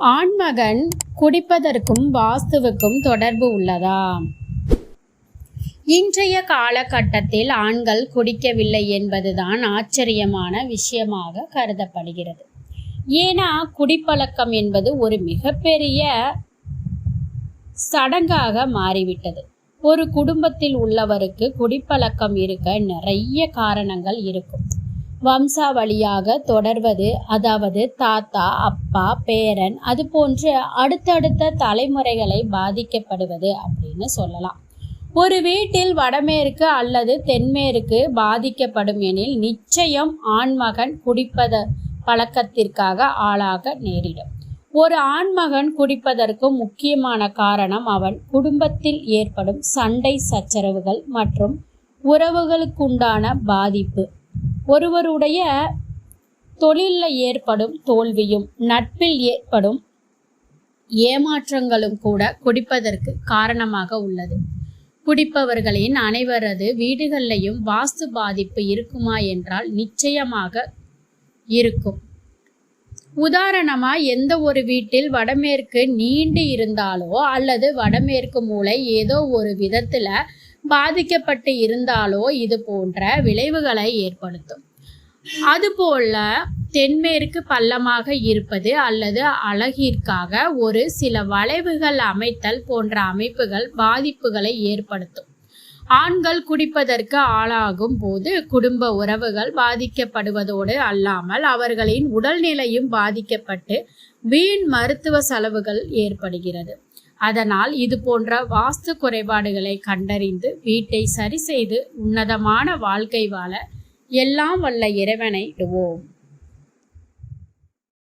ஆண்மகன் குடிப்பதற்கும் வாஸ்துவுக்கும் தொடர்பு உள்ளதா? இன்றைய காலகட்டத்தில் ஆண்கள் குடிக்கவில்லை என்பதுதான் ஆச்சரியமான விஷயமாக கருதப்படுகிறது. ஏன்னா குடிப்பழக்கம் என்பது ஒரு மிகப்பெரிய சடங்காக மாறிவிட்டது. ஒரு குடும்பத்தில் உள்ளவருக்கு குடிப்பழக்கம் இருக்க நிறைய காரணங்கள் இருக்கும். வம்சாவளியாக தொடர்வது அதாவது தாத்தா அப்பா பேரன் அது போன்று அடுத்தடுத்த தலைமுறைகளை பாதிக்கப்படுவது அப்படின்னு சொல்லலாம். ஒரு வீட்டில் வடமேற்கு அல்லது தென்மேற்கு பாதிக்கப்படும் எனில் நிச்சயம் ஆண்மகன் குடிப்பத பழக்கத்திற்காக ஆளாக நேரிடும். ஒரு ஆண்மகன் குடிப்பதற்கு முக்கியமான காரணம் அவன் குடும்பத்தில் ஏற்படும் சண்டை சச்சரவுகள் மற்றும் உறவுகளுக்குண்டான பாதிப்பு. ஒருவருடைய தொழிலில் ஏற்படும் தோல்வியும் நட்பில் ஏற்படும் ஏமாற்றங்களும் கூட குடிப்பதற்கு காரணமாக உள்ளது. குடிப்பவர்களின் அனைவரது வீடுகளிலையும் வாஸ்து பாதிப்பு இருக்குமா என்றால் நிச்சயமாக இருக்கும். உதாரணமா எந்த ஒரு வீட்டில் வடமேற்கு நீண்டு இருந்தாலோ அல்லது வடமேற்கு மூளை ஏதோ ஒரு விதத்துல பாதிக்கப்பட்டு இருந்தாலோ இது போன்ற விளைவுகளை ஏற்படுத்தும். அதுபோல தென்மேற்கு பள்ளமாக இருப்பது அல்லது அழகிற்காக ஒரு சில வளைவுகள் அமைத்தல் போன்ற அமைப்புகள் பாதிப்புகளை ஏற்படுத்தும். ஆண்கள் குடிப்பதற்கு ஆளாகும் போது குடும்ப உறவுகள் பாதிக்கப்படுவதோடு அல்லாமல் அவர்களின் உடல்நிலையும் பாதிக்கப்பட்டு வீண் மருத்துவ செலவுகள் ஏற்படுகிறது. அதனால் இது போன்ற வாஸ்து குறைபாடுகளை கண்டறிந்து வீட்டை சரி செய்து உன்னதமான வாழ்க்கை வாழ எல்லாம் வல்ல இறைவனை இடுவோம்.